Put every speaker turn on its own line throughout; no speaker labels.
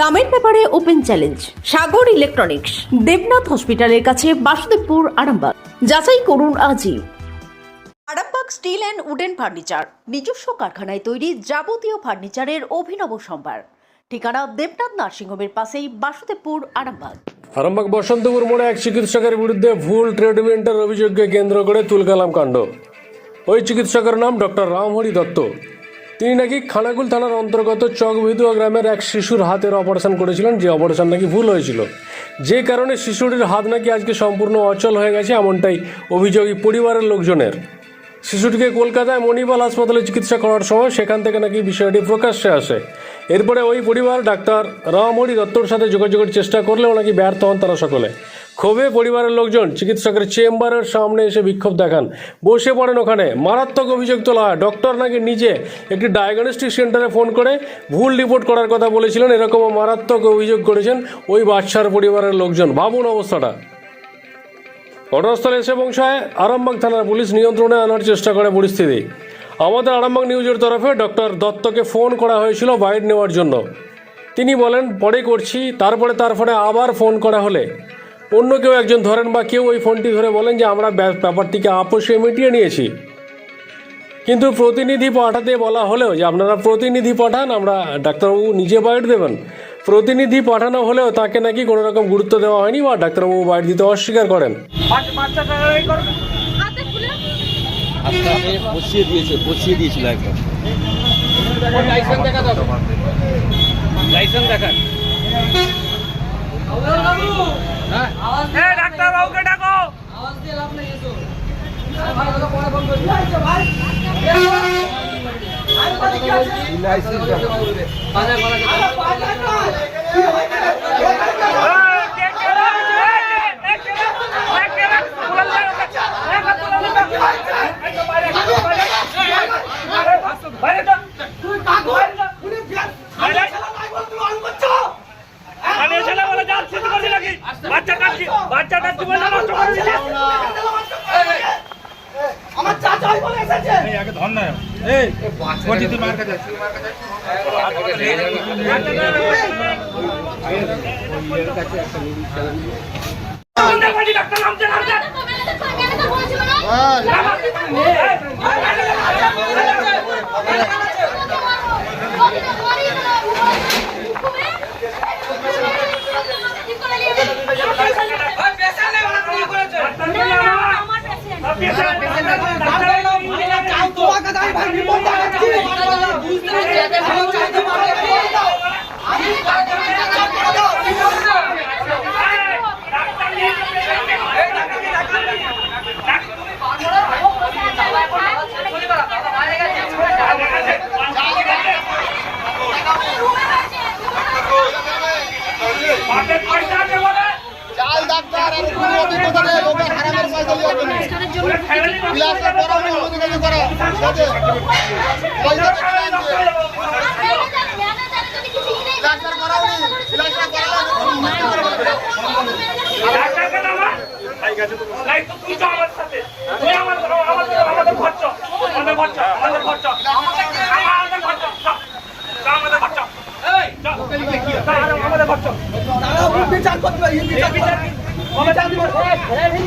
দামের ব্যাপারে open challenge, Sagar electronics, Debnath হসপিটালের কাছে বাসুদেবপুর, আরামবাগ। যাচাই করুন আজই। Arambagh steel and wooden furniture, নিজস্ব কারখানায় তৈরি যাবতীয় ফার্নিচারের অভিনব সম্ভার। ঠিকানা দেবনাথ নার্সিংহোমের পাশেই বাসুদেবপুর, আরামবাগ।
আরামবাগ বসন্তপুর মোড়ে এক চিকিৎসকের বিরুদ্ধে ভুল ট্রিটমেন্টের অভিযোগকে কেন্দ্র করে তুলকালাম কাণ্ড। ওই চিকিৎসকের নাম ডক্টর রামহরি দত্ত। তিনি নাকি খানাকুল থানার অন্তর্গত চকভিদুয়া গ্রামের এক শিশুর হাতের অপারেশন করেছিলেন, যে অপারেশন নাকি ভুল হয়েছিল। যে কারণে শিশুটির হাত নাকি আজকে সম্পূর্ণ অচল হয়ে গেছে, এমনটাই অভিযোগ পরিবারের লোকজনের। শিশুটিকে কলকাতায় মণিপাল হাসপাতালে চিকিৎসা করার সময় সেখান থেকে নাকি বিষয়টি প্রকাশ্যে আসে। এরপরে ওই পরিবার ডাক্তার রামহরি দত্তর সাথে যোগাযোগের চেষ্টা করলেও নাকি ব্যর্থ হন তারা সকলে। ক্ষোভে পরিবারের লোকজন চিকিৎসকের চেম্বারের সামনে এসে বিক্ষোভ দেখান। বসে পড়েন ওখানে। মারাত্মক অভিযোগ তোলা হয়। ডক্টর নাকি নিজে একটি ডায়াগনস্টিক সেন্টারে ফোন করে ভুল রিপোর্ট করার কথা বলেছিলেন। এরকমও মারাত্মক অভিযোগ করেছেন ওই বাচ্চার পরিবারের লোকজন। ভাবুন অবস্থাটা। ঘটনাস্থলে এসে পৌঁছায় আরামবাগ থানার পুলিশ। নিয়ন্ত্রণে আনার চেষ্টা করে পরিস্থিতি। আমাদের আরামবাগ নিউজের তরফে ডক্টর দত্তকে ফোন করা হয়েছিল বাইট নেওয়ার জন্য। তিনি বলেন, পরে করছি। তারপরে তারপরে আবার ফোন করা হলে। অন্য কেউ একজন ধরেন বা কেউ ওই ফোনটি ধরে বলেন যে আমরা ব্যা- ব্যাপারটিকে আপোষে মিটিয়ে নিয়েছি। কিন্তু প্রতিনিধি পাঠাতে বলা হলেও যে আপনারা প্রতিনিধি পাঠান আমরা ডাক্তারবাবু নিজে বাইট দেবেন। প্রতিনিধি পাঠানো হলেও তাকে নাকি কোনো রকম গুরুত্ব দেওয়া হয়নি বা ডাক্তারবাবু বাইট দিতে অস্বীকার করেন।
আস্তে আস্তে বসিয়ে দিয়েছে বসিয়ে দিয়েছিল একদম। লাইসেন্স দেখান।
ডাক্তার বাবুকে ডাকো বাচ্চাটা জীবন নষ্ট করে দিলে
আমার চাচাই বলে এসেছে
ডাক্তার নামছে নামছে
তাই ভাই রিপোর্ট দেখাচ্ছি আমি চাইতে পারি আমি
পয়সা আছে বলে
চাল ডাক্তার আর কোনো অভিজ্ঞতা নেই লোকের হারামের পয়সা দিয়ে বিলাসের পরামর্শ অনুমতি করা সাথে
তো তুই তো তুই আমার আমাদের আমাদের খরচ আমাদের খরচ আমাদের খরচ আমাদের খরচ আমাদের খরচ এই আমাদের খরচ
বিচার করতে পারি বিচার বিচার বিচার দিব তুই বিচার কর
কখন দেবে ডাক্তারকে ডাকো ডাক্তার বলছি ওই ডাক্তার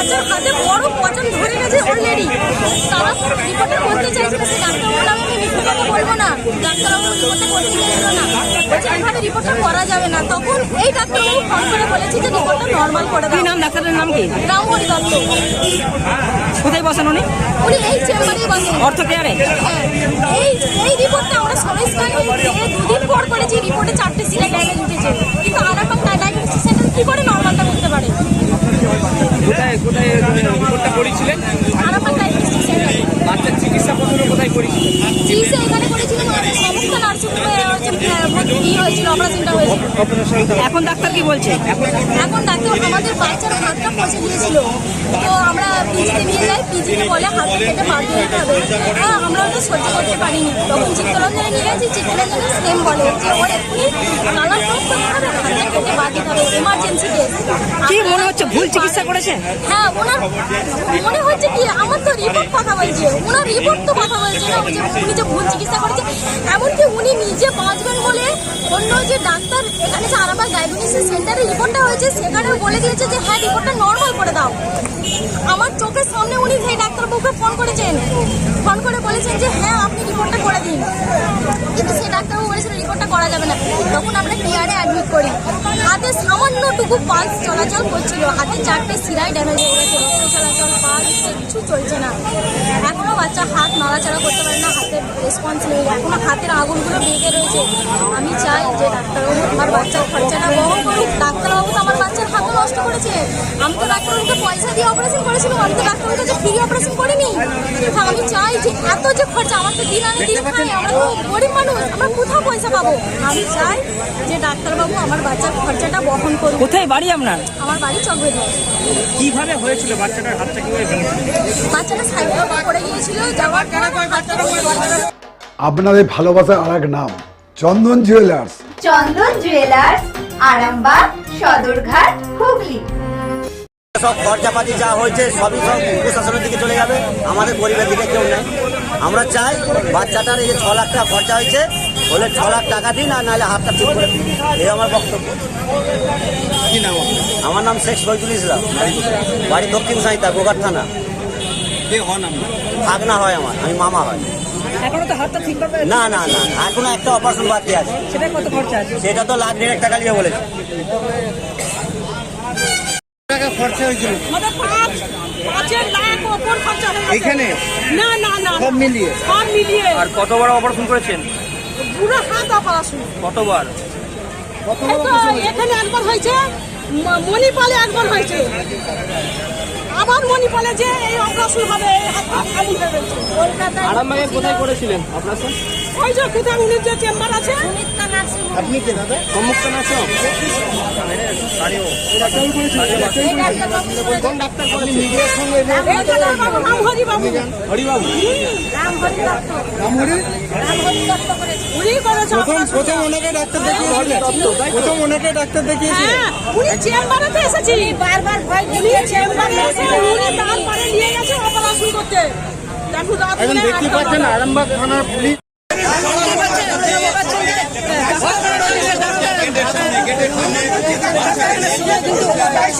বাচ্চার হাতে বড় পচন ধরে গেছে অলরেডি তারা রিপোর্টে বলতে চাইছিল সে ডাক্তার বললাম আমি রিপোর্টটা বলব না। ডাক্তারবাবু রিপোর্টে বলতে চাইছিল না। বলছে এখানে রিপোর্টটা করা যাবে না। তখন এই ডাক্তারবাবু ফোন করে বলেছে যে রিপোর্টটা নর্মাল করে দাও।
নাম ডাক্তারের নাম কি?
রামহরি দত্ত।
কোথায় বসেন উনি?
উনি এই চেম্বারেই বসেন।
অর্থ কেয়ারে?
হ্যাঁ, এই এই রিপোর্টটা আমরা সবাই দুদিন পর করেছি রিপোর্টে চারটে সিরা ড্যামেজ উঠেছে। কিন্তু আরামবাগ ডায়াগনোস্টিক সেন্টার কি করে নর্মালটা করতে পারে?
কোথায় কোথায় রিপোর্টটা করেছিলেন?
আরামবাগ ডায়াগনোস্টিক সেন্টার
বাচ্চার চিকিৎসা প্রথমে কোথায় করেছিলেন?
চিকিৎসা এখানে করেছিলাম আমাদের সমস্ত নার্সিংহোমে হচ্ছে ই হয়েছিল অপারেশনটা হয়েছিল।
এখন ডাক্তার কি বলছে?
এখন ডাক্তার আমাদের বাচ্চার হাতটা পচে গিয়েছিল। তো আমরা পিজিতে নিয়ে যাই পিজিতে বলে হাতটা কেটে বাদ দিয়ে দিতে হবে। হ্যাঁ আমরা ওটা সহ্য করতে পারিনি। তখন চিত্তরঞ্জনে নিয়ে গেছি চিত্তরঞ্জনে সেম বলে যে ওর এক্ষুনি টেস্ট করতে হবে হাতটা কেটে বাদ দিতে হবে এমার্জেন্সি কেস
কি মনে হচ্ছে ভুল চিকিৎসা করেছে?
হ্যাঁ মনে হচ্ছে কি, আমার তো রিপোর্ট কথা বলছে। ওনার রিপোর্ট তো কথা বলছে না যে উনি যে ভুল চিকিৎসা করেছে। এমনকি উনি নিজে বাঁচবেন বলে অন্য যে ডাক্তার এখানে যে আরামবাগ ডায়াগনোসিস সেন্টারে রিপোর্টটা হয়েছে, সেখানেও বলে দিয়েছে যে হ্যাঁ রিপোর্টটা নর্মাল করে দাও। আমার চোখের সামনে উনি সেই ডাক্তারবাবুকে ফোন করেছেন। ফোন করে বলেছেন যে হ্যাঁ আপনি রিপোর্টটা করে দিন। কিন্তু সেই ডাক্তারবাবু বলেছিল রিপোর্টটা করা যাবে না। তখন আমরা কেয়ারে অ্যাডমিট করি। হাতে সামান্যটুকু পালস চলাচল করছিল। হাতে চারটে সিরাই ড্যামেজ হয়ে গেছে রক্ত চলাচল পালস কিচ্ছু চলছে না। এখনও বাচ্চা হাত নাড়াচাড়া করতে পারে না, হাতের রেসপন্স নেই। এখনও হাতের আগুনগুলো বেঁধে রয়েছে। আমি চাই যে ডাক্তারবাবু আমার বাচ্চার খরচাটা বহন করুক। ডাক্তারবাবু তো আমার বাচ্চার হাতও নষ্ট করেছে। আমি তো ডাক্তারবাবুকে পয়সা দিয়ে অপারেশন করেছিলাম। আমি তো ডাক্তারবাবুর কাছে ফ্রি অপারেশন করিনি। আমি চাই যে এত যে খরচা, আমার তো দিন আনে দিন খাই আমরা তো গরিব মানুষ। আমরা কোথাও পয়সা পাবো? আমি চাই যে ডাক্তারবাবু আমার বাচ্চার খরচাটা বহন
কোথায় বাড়ি আপনার?
আমার বাড়ি চকবেদি।
কীভাবে হয়েছিল বাচ্চাটার হাতটা কীভাবে
বাচ্চাটা সাইকেল পড়ে গিয়েছিল যাওয়ার পর হাতটা পড়ে গিয়েছিল।
আপনাদের ভালোবাসার আর এক নাম চন্দন জুয়েলার্স।
চন্দন জুয়েলার্স আরামবাগ সদরঘাট হুগলি।
সব খরচাপাতি যা হয়েছে সবই সব প্রশাসনের দিকে চলে যাবে। আমাদের পরিবার দিকে কেউ নেই। আমরা চাই বাচ্চাটার এই যে ছ লাখ টাকা খরচা হয়েছে বলে ছ লাখ টাকা দিন আর নাহলে হাতটা ঠিক করে দিন। এই আমার বক্তব্য। কি নাম আমার নাম শেখ শহীদুল ইসলাম। বাড়ি দক্ষিণ সাঁইতা গোগার থানা। ভাগনা হয় আমার আমি মামা হয়।
এখনও তো হাতটা ঠিক করবে
না না না এখনও একটা অপারেশন বাকি আছে।
সেটা কত খরচা আছে?
সেটা তো লাখ দেড়েক টাকা নিয়ে বলেছে।
আমাদের পাঁচ পাঁচের লাখ ওপর খরচা হয়ে গেছে। এখানে? না না না সব মিলিয়ে? সব মিলিয়ে।
আর কতবার অপারেশন করেছেন?
পুরো হাত অপারেশন।
কতবার?
এই তো এখানে একবার হয়েছে ম- মণিপালে একবার হয়েছে। আবার মণিপালে যে এই অপারেশন হবে এই হাত আগুন হয়ে গেছে। কলকাতায়
আরামবাগে কোথায় করেছিলেন আপনার স্যার
ওই যে কোথায় উনির যে চেম্বার আছে?
আপনি কে দাদা? কোন ডাক্তার আপনি নিজের সঙ্গে
এই তো বাবু, হরি বাবু। নাম হরি নাম হরি উনি করেছে operation।
প্রথম ওনাকে ডাক্তার দেখিয়েছিলেন প্রথম ওনাকে ডাক্তার দেখিয়েছিলেন
হ্যাঁ, উনি চেম্বারে তো এসেছি বারবার ভয় উনি চেম্বারে এসে উনি তারপরে নিয়ে গেছে অপারেশন করতে।
এখন দেখতে পাচ্ছেন আরামবাগ থানার পুলিশ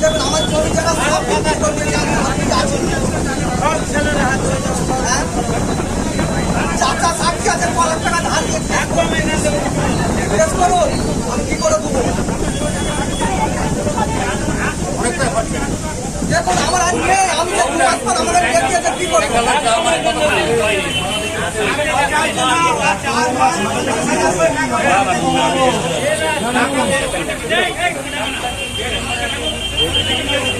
দেখুন আমার জমি জায়গা সব বিক্রি করবে হ্যাঁ? চাচা সাক্ষী আছে ছ লাখ টাকা ধার দিয়েছে জিজ্ঞেস করুন আমি কি করে দেবো দেখুন আমার আর নেই আমি যে দু মাস পর আমাদের ডেট দিয়েছে কি করব
হ্যাঁ ডাক্তারবাবু বলে, হ্যাঁ উনি ভুল করেছেন না করেছেন হ্যাঁ, ডাক্তার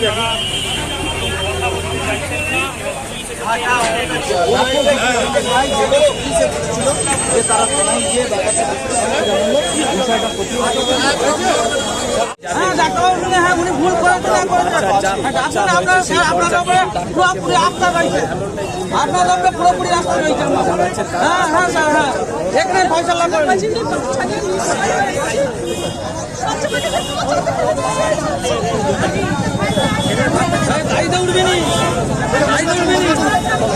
আপনার উপরে পুরোপুরি আস্থা রয়েছে। হ্যাঁ হ্যাঁ স্যার হ্যাঁ এখানে ফয়সালা করে গাড়ি দৌড়বে নি গাড়ি দৌড়বে নি